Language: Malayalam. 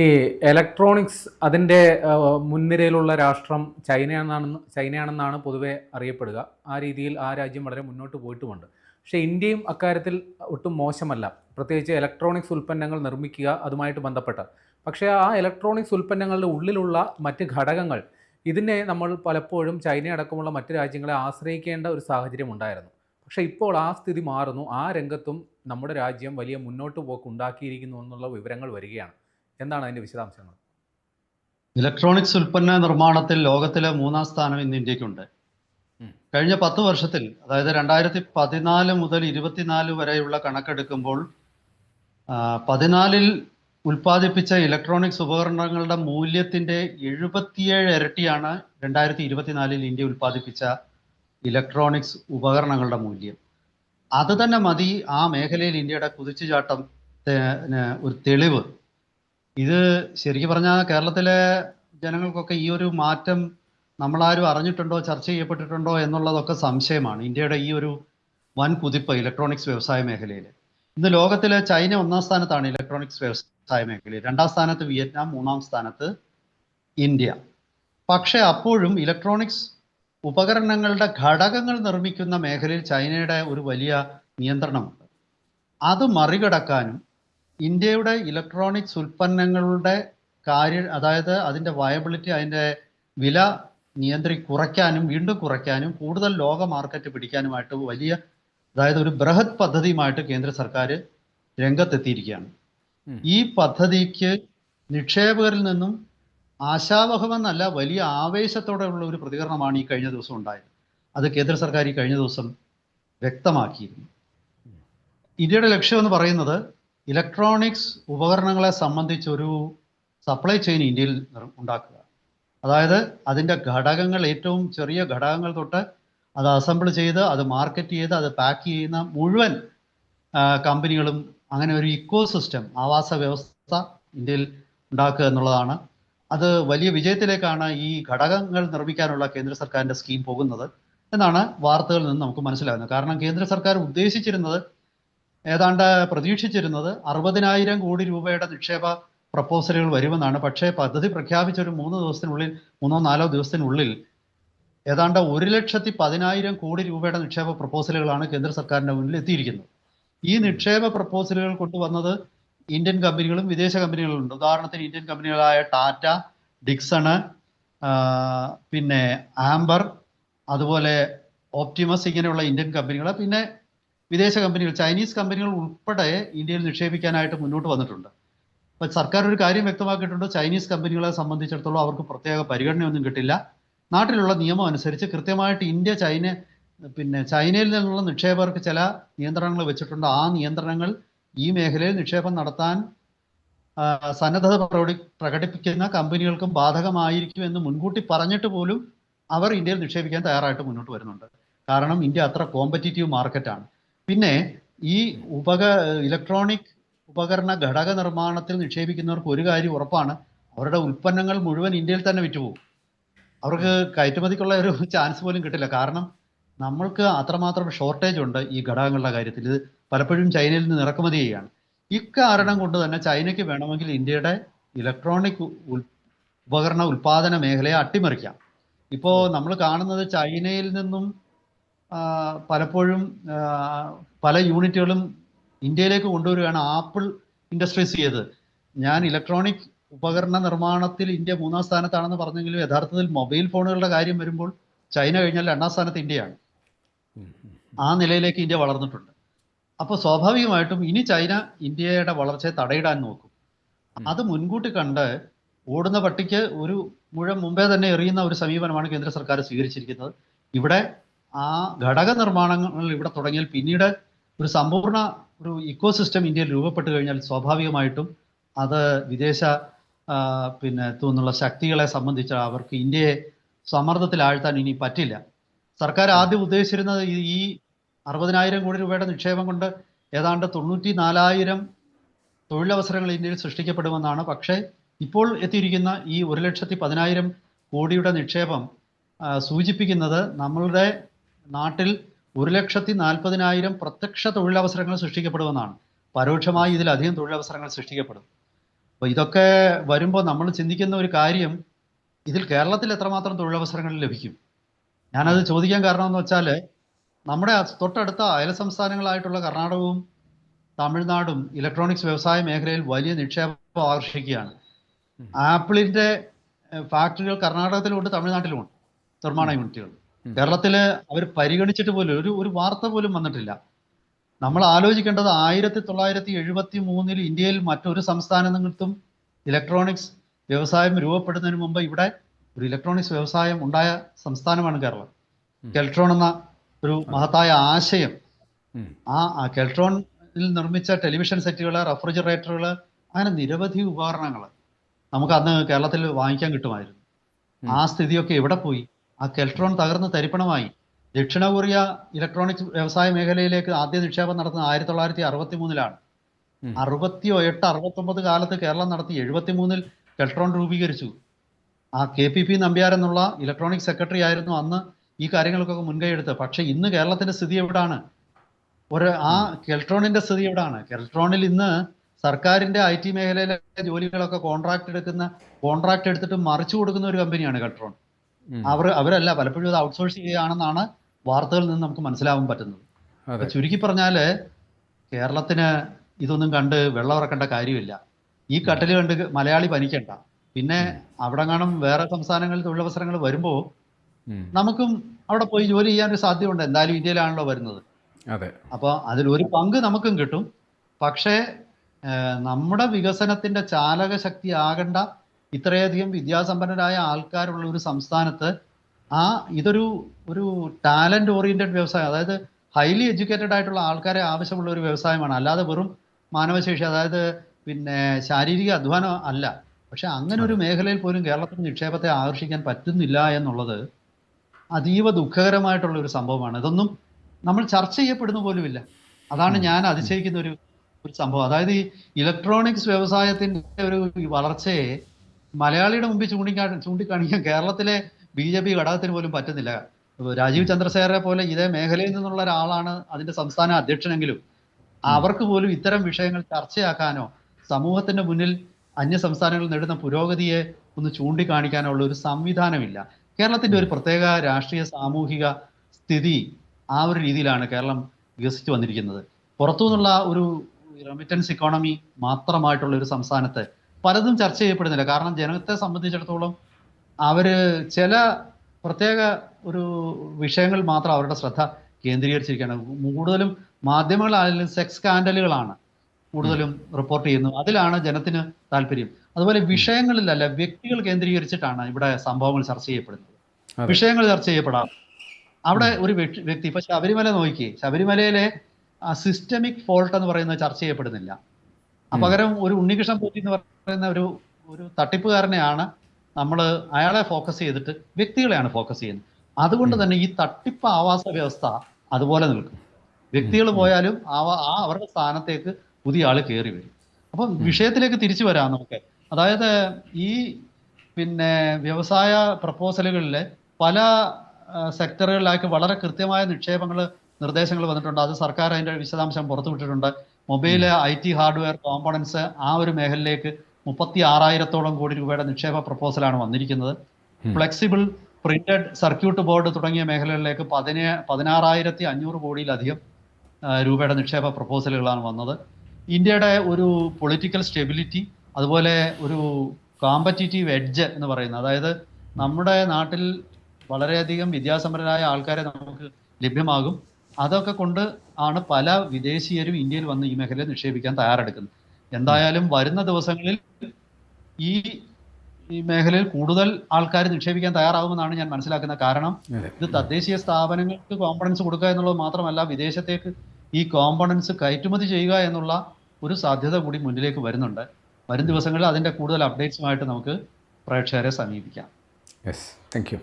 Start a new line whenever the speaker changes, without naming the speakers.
ഈ ഇലക്ട്രോണിക്സ് അതിന്റെ മുൻനിരയിലുള്ള രാഷ്ട്രം ചൈനയാണെന്നാണെന്ന് ചൈനയാണെന്നാണ് പൊതുവെ അറിയപ്പെടുക. ആ രീതിയിൽ ആ രാജ്യം വളരെ മുന്നോട്ട് പോയിട്ടുമുണ്ട്. പക്ഷേ ഇന്ത്യയും അക്കാര്യത്തിൽ ഒട്ടും മോശമല്ല. പ്രത്യേകിച്ച് ഇലക്ട്രോണിക്സ് ഉൽപ്പന്നങ്ങൾ നിർമ്മിക്കുക അതുമായിട്ട് ബന്ധപ്പെട്ട്. പക്ഷേ ആ ഇലക്ട്രോണിക്സ് ഉൽപ്പന്നങ്ങളുടെ ഉള്ളിലുള്ള മറ്റ് ഘടകങ്ങൾ ഇതിനെ നമ്മൾ പലപ്പോഴും ചൈന അടക്കമുള്ള മറ്റ് രാജ്യങ്ങളെ ആശ്രയിക്കേണ്ട ഒരു സാഹചര്യം ഉണ്ടായിരുന്നു. പക്ഷേ ഇപ്പോൾ ആ സ്ഥിതി മാറുന്നു. ആ രംഗത്തും നമ്മുടെ രാജ്യം വലിയ മുന്നോട്ട് പോക്ക് ഉണ്ടാക്കിയിരിക്കുന്നു എന്നുള്ള വിവരങ്ങൾ വരികയാണ്. എന്താണ് അതിന്റെ വിശദാംശങ്ങൾ?
ഇലക്ട്രോണിക്സ് ഉൽപ്പന്ന നിർമ്മാണത്തിൽ ലോകത്തിലെ മൂന്നാം സ്ഥാനം ഇന്ന് ഇന്ത്യക്കുണ്ട് കഴിഞ്ഞ പത്ത് വർഷത്തിൽ അതായത് രണ്ടായിരത്തി പതിനാല് മുതൽ ഇരുപത്തിനാല് വരെയുള്ള കണക്കെടുക്കുമ്പോൾ പതിനാലിൽ ഉൽപ്പാദിപ്പിച്ച ഇലക്ട്രോണിക്സ് ഉപകരണങ്ങളുടെ മൂല്യത്തിന്റെ എഴുപത്തിയേഴ് ഇരട്ടിയാണ് രണ്ടായിരത്തി ഇരുപത്തിനാലിൽ ഇന്ത്യ ഉൽപ്പാദിപ്പിച്ച ഇലക്ട്രോണിക്സ് ഉപകരണങ്ങളുടെ മൂല്യം. അത് തന്നെ മതി ആ മേഖലയിൽ ഇന്ത്യയുടെ കുതിച്ചുചാട്ടം ഒരു തെളിവ്. ഇത് ശരിക്കും പറഞ്ഞാൽ കേരളത്തിലെ ജനങ്ങൾക്കൊക്കെ ഈ ഒരു മാറ്റം നമ്മളാരും അറിഞ്ഞിട്ടുണ്ടോ ചർച്ച ചെയ്യപ്പെട്ടിട്ടുണ്ടോ എന്നുള്ളതൊക്കെ സംശയമാണ്. ഇന്ത്യയുടെ ഈ ഒരു വൻ കുതിപ്പ് ഇലക്ട്രോണിക്സ് വ്യവസായ മേഖലയിൽ ഇന്ന് ലോകത്തിലെ ചൈന ഒന്നാം സ്ഥാനത്താണ് ഇലക്ട്രോണിക്സ് വ്യവസായ മേഖലയിൽ രണ്ടാം സ്ഥാനത്ത് വിയറ്റ്നാം മൂന്നാം സ്ഥാനത്ത് ഇന്ത്യ. പക്ഷേ അപ്പോഴും ഇലക്ട്രോണിക്സ് ഉപകരണങ്ങളുടെ ഘടകങ്ങൾ നിർമ്മിക്കുന്ന മേഖലയിൽ ചൈനയുടെ ഒരു വലിയ നിയന്ത്രണമുണ്ട്. അത് മറികടക്കാനും ഇന്ത്യയുടെ ഇലക്ട്രോണിക്സ് ഉൽപ്പന്നങ്ങളുടെ കാര്യ അതായത് അതിന്റെ വയബിലിറ്റി അതിന്റെ വില നിയന്ത്രി കുറയ്ക്കാനും വീണ്ടും കുറയ്ക്കാനും കൂടുതൽ ലോക മാർക്കറ്റ് പിടിക്കാനുമായിട്ട് വലിയ അതായത് ഒരു ബൃഹത് പദ്ധതിയുമായിട്ട് കേന്ദ്ര സർക്കാർ രംഗത്തെത്തിയിരിക്കുകയാണ്. ഈ പദ്ധതിക്ക് നിക്ഷേപകരിൽ നിന്നും ആശാവഹമെന്നല്ല വലിയ ആവേശത്തോടെ ഉള്ള ഒരു പ്രതികരണമാണ് ഈ കഴിഞ്ഞ ദിവസം ഉണ്ടായത്. അത് കേന്ദ്ര സർക്കാർ ഈ കഴിഞ്ഞ ദിവസം വ്യക്തമാക്കിയിരുന്നു. ഇന്ത്യയുടെ ലക്ഷ്യം എന്ന് പറയുന്നത് ഇലക്ട്രോണിക്സ് ഉപകരണങ്ങളെ സംബന്ധിച്ച് ഒരു സപ്ലൈ ചെയിൻ ഇന്ത്യയിൽ ഉണ്ടാക്കുക. അതായത് അതിന്റെ ഘടകങ്ങൾ ഏറ്റവും ചെറിയ ഘടകങ്ങൾ തൊട്ട് അത് അസംബിൾ ചെയ്ത് അത് മാർക്കറ്റ് ചെയ്ത് അത് പാക്ക് ചെയ്യുന്ന മുഴുവൻ കമ്പനികളും അങ്ങനെ ഒരു ഇക്കോ സിസ്റ്റം ആവാസ വ്യവസ്ഥ ഇന്ത്യയിൽ ഉണ്ടാക്കുക എന്നുള്ളതാണ്. അത് വലിയ വിജയത്തിലേക്കാണ് ഈ ഘടകങ്ങൾ നിർമ്മിക്കാനുള്ള കേന്ദ്ര സർക്കാരിന്റെ സ്കീം പോകുന്നത് എന്നാണ് വാർത്തകളിൽ നിന്ന് നമുക്ക് മനസ്സിലാകുന്നത്. കാരണം കേന്ദ്ര സർക്കാർ ഉദ്ദേശിച്ചിരുന്നത് ഏതാണ്ട് പ്രതീക്ഷിച്ചിരുന്നത് അറുപതിനായിരം കോടി രൂപയുടെ നിക്ഷേപ പ്രപ്പോസലുകൾ വരുമെന്നാണ്. പക്ഷേ പദ്ധതി പ്രഖ്യാപിച്ച ഒരു മൂന്ന് ദിവസത്തിനുള്ളിൽ മൂന്നോ നാലോ ദിവസത്തിനുള്ളിൽ ഏതാണ്ട് ഒരു ലക്ഷത്തി പതിനായിരം കോടി രൂപയുടെ നിക്ഷേപ പ്രപ്പോസലുകളാണ് കേന്ദ്ര സർക്കാരിന്റെ മുന്നിൽ എത്തിയിരിക്കുന്നത്. ഈ നിക്ഷേപ പ്രപ്പോസലുകൾ കൊണ്ടുവന്നത് ഇന്ത്യൻ കമ്പനികളും വിദേശ കമ്പനികളും ഉണ്ട്. ഉദാഹരണത്തിന് ഇന്ത്യൻ കമ്പനികളായ ടാറ്റ ഡിക്സണ് പിന്നെ ആംബർ അതുപോലെ ഓപ്റ്റിമസ് ഇങ്ങനെയുള്ള ഇന്ത്യൻ കമ്പനികൾ പിന്നെ വിദേശ കമ്പനികൾ ചൈനീസ് കമ്പനികൾ ഉൾപ്പെടെ ഇന്ത്യയിൽ നിക്ഷേപിക്കാനായിട്ട് മുന്നോട്ട് വന്നിട്ടുണ്ട്. അപ്പം സർക്കാർ ഒരു കാര്യം വ്യക്തമാക്കിയിട്ടുണ്ട് ചൈനീസ് കമ്പനികളെ സംബന്ധിച്ചിടത്തോളം അവർക്ക് പ്രത്യേക പരിഗണനയൊന്നും കിട്ടില്ല. നാട്ടിലുള്ള നിയമം അനുസരിച്ച് കൃത്യമായിട്ട് ഇന്ത്യ ചൈന പിന്നെ ചൈനയിൽ നിന്നുള്ള നിക്ഷേപകർക്ക് ചില നിയന്ത്രണങ്ങൾ വെച്ചിട്ടുണ്ട്. ആ നിയന്ത്രണങ്ങൾ ഈ മേഖലയിൽ നിക്ഷേപം നടത്താൻ സന്നദ്ധത പ്രകടി പ്രകടിപ്പിക്കുന്ന കമ്പനികൾക്കും ബാധകമായിരിക്കും എന്ന് മുൻകൂട്ടി പറഞ്ഞിട്ട് പോലും അവർ ഇന്ത്യയിൽ നിക്ഷേപിക്കാൻ തയ്യാറായിട്ട് മുന്നോട്ട് വരുന്നുണ്ട്. കാരണം ഇന്ത്യ അത്ര കോമ്പറ്റീറ്റീവ് മാർക്കറ്റാണ് പിന്നെ ഈ ഉപക ഇലക്ട്രോണിക് ഉപകരണ ഘടക നിർമ്മാണത്തിൽ നിക്ഷേപിക്കുന്നവർക്ക് ഒരു കാര്യം ഉറപ്പാണ്. അവരുടെ ഉൽപ്പന്നങ്ങൾ മുഴുവൻ ഇന്ത്യയിൽ തന്നെ വിറ്റുപോകും. അവർക്ക് കയറ്റുമതിക്കുള്ള ഒരു ചാൻസ് പോലും കിട്ടില്ല. കാരണം നമ്മൾക്ക് അത്രമാത്രം ഷോർട്ടേജ് ഉണ്ട് ഈ ഘടകങ്ങളുടെ കാര്യത്തിൽ. ഇത് പലപ്പോഴും ചൈനയിൽ നിന്ന് ഇറക്കുമതി ചെയ്യുകയാണ്. ഇക്കാരണം കൊണ്ട് തന്നെ ചൈനയ്ക്ക് വേണമെങ്കിൽ ഇന്ത്യയുടെ ഇലക്ട്രോണിക് ഉപകരണ ഉൽപാദന മേഖലയെ അട്ടിമറിക്കാം. ഇപ്പോൾ നമ്മൾ കാണുന്നത് ചൈനയിൽ നിന്നും പലപ്പോഴും പല യൂണിറ്റുകളും ഇന്ത്യയിലേക്ക് കൊണ്ടുവരികയാണ് ആപ്പിൾ ഇൻഡസ്ട്രീസ് ചെയ്തത് ഞാൻ ഇലക്ട്രോണിക് ഉപകരണ നിർമ്മാണത്തിൽ ഇന്ത്യ മൂന്നാം സ്ഥാനത്താണെന്ന് പറഞ്ഞെങ്കിലും യഥാർത്ഥത്തിൽ മൊബൈൽ ഫോണുകളുടെ കാര്യം വരുമ്പോൾ ചൈന കഴിഞ്ഞാൽ രണ്ടാം സ്ഥാനത്ത് ഇന്ത്യയാണ്. ആ നിലയിലേക്ക് ഇന്ത്യ വളർന്നിട്ടുണ്ട്. അപ്പോൾ സ്വാഭാവികമായിട്ടും ഇനി ചൈന ഇന്ത്യയുടെ വളർച്ചയെ തടയിടാൻ നോക്കും. അത് മുൻകൂട്ടി കണ്ട് ഓടുന്ന പട്ടിക്ക് ഒരു മുഴം മുമ്പേ തന്നെ എറിയുന്ന ഒരു സമീപനമാണ് കേന്ദ്ര സർക്കാർ സ്വീകരിച്ചിരിക്കുന്നത്. ഇവിടെ ആ ഘടക നിർമ്മാണങ്ങൾ ഇവിടെ തുടങ്ങിയാൽ പിന്നീട് ഒരു സമ്പൂർണ ഒരു ഇക്കോസിസ്റ്റം ഇന്ത്യയിൽ രൂപപ്പെട്ട് കഴിഞ്ഞാൽ സ്വാഭാവികമായിട്ടും അത് വിദേശ പിന്നെ തോന്നുള്ള ശക്തികളെ സംബന്ധിച്ച് അവർക്ക് ഇന്ത്യയെ സമ്മർദ്ദത്തിൽ ആഴ്ത്താൻ ഇനി പറ്റില്ല. സർക്കാർ ആദ്യം ഉദ്ദേശിച്ചിരുന്നത് ഈ അറുപതിനായിരം കോടി രൂപയുടെ നിക്ഷേപം കൊണ്ട് ഏതാണ്ട് തൊണ്ണൂറ്റി നാലായിരം തൊഴിലവസരങ്ങൾ ഇന്ത്യയിൽ സൃഷ്ടിക്കപ്പെടുമെന്നാണ്. പക്ഷേ ഇപ്പോൾ എത്തിയിരിക്കുന്ന ഈ ഒരു ലക്ഷത്തി പതിനായിരം കോടിയുടെ നിക്ഷേപം സൂചിപ്പിക്കുന്നത് നമ്മളുടെ നാട്ടിൽ ഒരു ലക്ഷത്തി നാൽപ്പതിനായിരം പ്രത്യക്ഷ തൊഴിലവസരങ്ങൾ സൃഷ്ടിക്കപ്പെടുമെന്നാണ്. പരോക്ഷമായി ഇതിലധികം തൊഴിലവസരങ്ങൾ സൃഷ്ടിക്കപ്പെടും. അപ്പോൾ ഇതൊക്കെ വരുമ്പോൾ നമ്മൾ ചിന്തിക്കുന്ന ഒരു കാര്യം ഇതിൽ കേരളത്തിൽ എത്രമാത്രം തൊഴിലവസരങ്ങൾ ലഭിക്കും? ഞാനത് ചോദിക്കാൻ കാരണം എന്ന് വെച്ചാൽ നമ്മുടെ തൊട്ടടുത്ത അയൽ സംസ്ഥാനങ്ങളായിട്ടുള്ള കർണാടകവും തമിഴ്നാടും ഇലക്ട്രോണിക്സ് വ്യവസായ മേഖലയിൽ വലിയ നിക്ഷേപം ആകർഷിക്കുകയാണ്. ആപ്പിളിന്റെ ആപ്പിളിന്റെ ഫാക്ടറികൾ കർണാടകത്തിലുമുണ്ട് തമിഴ്നാട്ടിലുമുണ്ട് നിർമ്മാണ യൂണിറ്റുകൾ. കേരളത്തിൽ അവർ പരിഗണിച്ചിട്ട് പോലും ഒരു ഒരു വാർത്ത പോലും വന്നിട്ടില്ല. നമ്മൾ ആലോചിക്കേണ്ടത് ആയിരത്തി തൊള്ളായിരത്തി എഴുപത്തി മൂന്നിൽ ഇന്ത്യയിൽ മറ്റൊരു സംസ്ഥാനത്തും ഇലക്ട്രോണിക്സ് വ്യവസായം രൂപപ്പെടുന്നതിന് മുമ്പ് ഇവിടെ ഒരു ഇലക്ട്രോണിക്സ് വ്യവസായം ഉണ്ടായ സംസ്ഥാനമാണ് കേരളം. കെൽട്രോൺ എന്ന ഒരു മഹത്തായ ആശയം. ആ ആ കെൽട്രോണിൽ നിർമ്മിച്ച ടെലിവിഷൻ സെറ്റുകൾ റെഫ്രിജറേറ്ററുകൾ അങ്ങനെ നിരവധി ഉപകരണങ്ങൾ നമുക്ക് അന്ന് കേരളത്തിൽ വാങ്ങിക്കാൻ കിട്ടുമായിരുന്നു. ആ സ്ഥിതിയൊക്കെ എവിടെ പോയി? ആ കെൽട്രോൺ തകർന്ന് തരിപ്പണമായി. ദക്ഷിണ കൊറിയ ഇലക്ട്രോണിക്സ് വ്യവസായ മേഖലയിലേക്ക് ആദ്യ നിക്ഷേപം നടത്തുന്നത് ആയിരത്തി തൊള്ളായിരത്തി അറുപത്തി മൂന്നിലാണ്
അറുപത്തി
എട്ട് എട്ട് അറുപത്തൊമ്പത് കാലത്ത് കേരളം നടത്തി എഴുപത്തി മൂന്നിൽ കെൽട്രോൺ രൂപീകരിച്ചു. ആ കെ പി പി നമ്പ്യാർ എന്നുള്ള ഇലക്ട്രോണിക് സെക്രട്ടറി ആയിരുന്നു അന്ന് ഈ കാര്യങ്ങൾക്കൊക്കെ മുൻകൈ എടുത്ത് പക്ഷെ ഇന്ന് കേരളത്തിന്റെ സ്ഥിതി എവിടാണ്? ഒരു ആ കെൽട്രോണിന്റെ സ്ഥിതി എവിടാണ്? കെൽട്രോണിൽ ഇന്ന് സർക്കാരിന്റെ ഐ ടി മേഖലയിലെ ജോലികളൊക്കെ കോൺട്രാക്ട് എടുക്കുന്ന കോൺട്രാക്ട് എടുത്തിട്ട് മറിച്ചു കൊടുക്കുന്ന ഒരു കമ്പനിയാണ് കെൽട്രോൺ. അവർ അവരല്ല പലപ്പോഴും അത് ഔട്ട്സോഴ്സ് ചെയ്യുകയാണെന്നാണ് വാർത്തകളിൽ നിന്ന് നമുക്ക് മനസ്സിലാവാൻ പറ്റുന്നത്. ചുരുക്കി പറഞ്ഞാൽ കേരളത്തിന് ഇതൊന്നും കണ്ട് വെള്ളം ഇറക്കേണ്ട കാര്യമില്ല. ഈ കട്ടൽ കണ്ട് മലയാളി പനിക്കണ്ട. പിന്നെ അവിടെ കാണും വേറെ സംസ്ഥാനങ്ങളിൽ തൊഴിലവസരങ്ങൾ വരുമ്പോൾ നമുക്കും അവിടെ പോയി ജോലി ചെയ്യാൻ ഒരു സാധ്യതയുണ്ട്. എന്തായാലും ഇന്ത്യയിലാണല്ലോ വരുന്നത്.
അതെ.
അപ്പോൾ അതിൽ ഒരു പങ്ക് നമുക്കും കിട്ടും. പക്ഷേ നമ്മുടെ വികസനത്തിന്റെ ചാലക ശക്തി ആകേണ്ട ഇത്രയധികം വിദ്യാസമ്പന്നരായ ആൾക്കാരുള്ള ഒരു സംസ്ഥാനത്ത് ആ ഇതൊരു ഒരു ടാലന്റ് ഓറിയന്റഡ് വ്യവസായം അതായത് ഹൈലി എഡ്യൂക്കേറ്റഡ് ആയിട്ടുള്ള ആൾക്കാരെ ആവശ്യമുള്ള ഒരു വ്യവസായമാണ്. അല്ലാതെ വെറും മാനവശേഷി അതായത് പിന്നെ ശാരീരിക അധ്വാനം അല്ല. പക്ഷെ അങ്ങനെ ഒരു മേഖലയിൽ പോലും കേരളത്തിന് നിക്ഷേപത്തെ ആകർഷിക്കാൻ പറ്റുന്നില്ല എന്നുള്ളത് അതീവ ദുഃഖകരമായിട്ടുള്ള ഒരു സംഭവമാണ്. ഇതൊന്നും നമ്മൾ ചർച്ച ചെയ്യപ്പെടുന്ന പോലുമില്ല. അതാണ് ഞാൻ അതിശയിക്കുന്ന ഒരു ഒരു സംഭവം. അതായത് ഈ ഇലക്ട്രോണിക്സ് വ്യവസായത്തിന്റെ ഒരു വളർച്ചയെ മലയാളിയുടെ മുമ്പിൽ ചൂണ്ടിക്കാ ചൂണ്ടിക്കാണിക്കാൻ കേരളത്തിലെ ബി ജെ പി ഘടകത്തിന് പോലും പറ്റുന്നില്ല. രാജീവ് ചന്ദ്രശേഖരെ പോലെ ഇതേ മേഖലയിൽ നിന്നുള്ള ഒരാളാണ് അതിന്റെ സംസ്ഥാന അധ്യക്ഷനെങ്കിലും അവർക്ക് പോലും ഇത്തരം വിഷയങ്ങൾ ചർച്ചയാക്കാനോ സമൂഹത്തിന്റെ മുന്നിൽ അന്യ സംസ്ഥാനങ്ങളിൽ നേടുന്ന പുരോഗതിയെ ഒന്ന് ചൂണ്ടിക്കാണിക്കാനുള്ള ഒരു സംവിധാനമില്ല. കേരളത്തിന്റെ ഒരു പ്രത്യേക രാഷ്ട്രീയ സാമൂഹിക സ്ഥിതി ആ ഒരു രീതിയിലാണ് കേരളം വികസിച്ചു വന്നിരിക്കുന്നത്. പുറത്തു നിന്നുള്ള ഒരു റെമിറ്റൻസ് ഇക്കോണമി മാത്രമായിട്ടുള്ള ഒരു സംസ്ഥാനത്ത് പലതും ചർച്ച ചെയ്യപ്പെടുന്നില്ല. കാരണം ജനത്തെ സംബന്ധിച്ചിടത്തോളം അവർ ചില പ്രത്യേക ഒരു വിഷയങ്ങൾ മാത്രം അവരുടെ ശ്രദ്ധ കേന്ദ്രീകരിച്ചിരിക്കുകയാണ്. കൂടുതലും മാധ്യമങ്ങളായാലും സെക്സ് സ്കാൻഡലുകളാണ് കൂടുതലും റിപ്പോർട്ട് ചെയ്യുന്നത്. അതിലാണ് ജനത്തിന് താല്പര്യം. അതുപോലെ വിഷയങ്ങളിലല്ല വ്യക്തികൾ കേന്ദ്രീകരിച്ചിട്ടാണ് ഇവിടെ സംഭവങ്ങൾ ചർച്ച ചെയ്യപ്പെടുന്നത്. വിഷയങ്ങൾ ചർച്ച ചെയ്യപ്പെടാം. അവിടെ ഒരു വ്യക്തി- ഇപ്പൊ ശബരിമല നോക്കിയേ ശബരിമലയിലെ സിസ്റ്റമിക് ഫോൾട്ട് എന്ന് പറയുന്നത് ചർച്ച ചെയ്യപ്പെടുന്നില്ല. പകരം ഒരു ഉണ്ണികൃഷ്ണൻ പോറ്റി എന്ന് പറയുന്ന ഒരു ഒരു തട്ടിപ്പുകാരനെയാണ് നമ്മൾ അയാളെ ഫോക്കസ് ചെയ്തിട്ട് വ്യക്തികളെയാണ് ഫോക്കസ് ചെയ്യുന്നത്. അതുകൊണ്ട് തന്നെ ഈ തട്ടിപ്പ് ആവാസ വ്യവസ്ഥ അതുപോലെ നിൽക്കും. വ്യക്തികൾ പോയാലും ആ അവരുടെ സ്ഥാനത്തേക്ക് പുതിയ ആൾ കയറി വരും. അപ്പം വിഷയത്തിലേക്ക് തിരിച്ചു വരാം നമുക്ക്. അതായത് ഈ പിന്നെ വ്യവസായ പ്രപ്പോസലുകളിൽ പല സെക്ടറുകളിലാക്കി വളരെ കൃത്യമായ നിക്ഷേപങ്ങൾ നിർദ്ദേശങ്ങൾ വന്നിട്ടുണ്ട്. അത് സർക്കാർ അതിന്റെ വിശദാംശം പുറത്തുവിട്ടിട്ടുണ്ട്. Mobile I T hardware components ആ ഒരു മേഖലയിലേക്ക് മുപ്പത്തി ആറായിരത്തോളം കോടി രൂപയുടെ നിക്ഷേപ പ്രപ്പോസലാണ് വന്നിരിക്കുന്നത്. ഫ്ലെക്സിബിൾ പ്രിന്റഡ് സർക്യൂട്ട് ബോർഡ് തുടങ്ങിയ മേഖലകളിലേക്ക് പതിനേ പതിനാറായിരത്തി അഞ്ഞൂറ് കോടിയിലധികം രൂപയുടെ നിക്ഷേപ പ്രപ്പോസലുകളാണ് വന്നത്. ഇന്ത്യയുടെ ഒരു പൊളിറ്റിക്കൽ സ്റ്റെബിലിറ്റി അതുപോലെ ഒരു കോമ്പറ്റീറ്റീവ് എഡ്ജ് എന്ന് പറയുന്നത്. അതായത് നമ്മുടെ നാട്ടിൽ വളരെയധികം വിദ്യാസമ്പന്നരായ ആൾക്കാരെ നമുക്ക് ലഭ്യമാകും. അതൊക്കെ കൊണ്ട് ആണ് പല വിദേശീയരും ഇന്ത്യയിൽ വന്ന് ഈ മേഖലയിൽ നിക്ഷേപിക്കാൻ തയ്യാറെടുക്കുന്നത്. എന്തായാലും വരുന്ന ദിവസങ്ങളിൽ ഈ ഈ മേഖലയിൽ കൂടുതൽ ആൾക്കാർ നിക്ഷേപിക്കാൻ തയ്യാറാകുമെന്നാണ് ഞാൻ മനസ്സിലാക്കുന്നത്. കാരണം ഇത് തദ്ദേശീയ സ്ഥാപനങ്ങൾക്ക് കോമ്പണൻസ് കൊടുക്കുക എന്നുള്ളത് മാത്രമല്ല വിദേശത്തേക്ക് ഈ കോമ്പണൻസ് കയറ്റുമതി ചെയ്യുക എന്നുള്ള ഒരു സാധ്യത കൂടി മുന്നിലേക്ക് വരുന്നുണ്ട്. വരും ദിവസങ്ങളിൽ അതിന്റെ കൂടുതൽ അപ്ഡേറ്റ്സുമായിട്ട് നമുക്ക് പ്രേക്ഷകരെ സമീപിക്കാം.
Yes thank you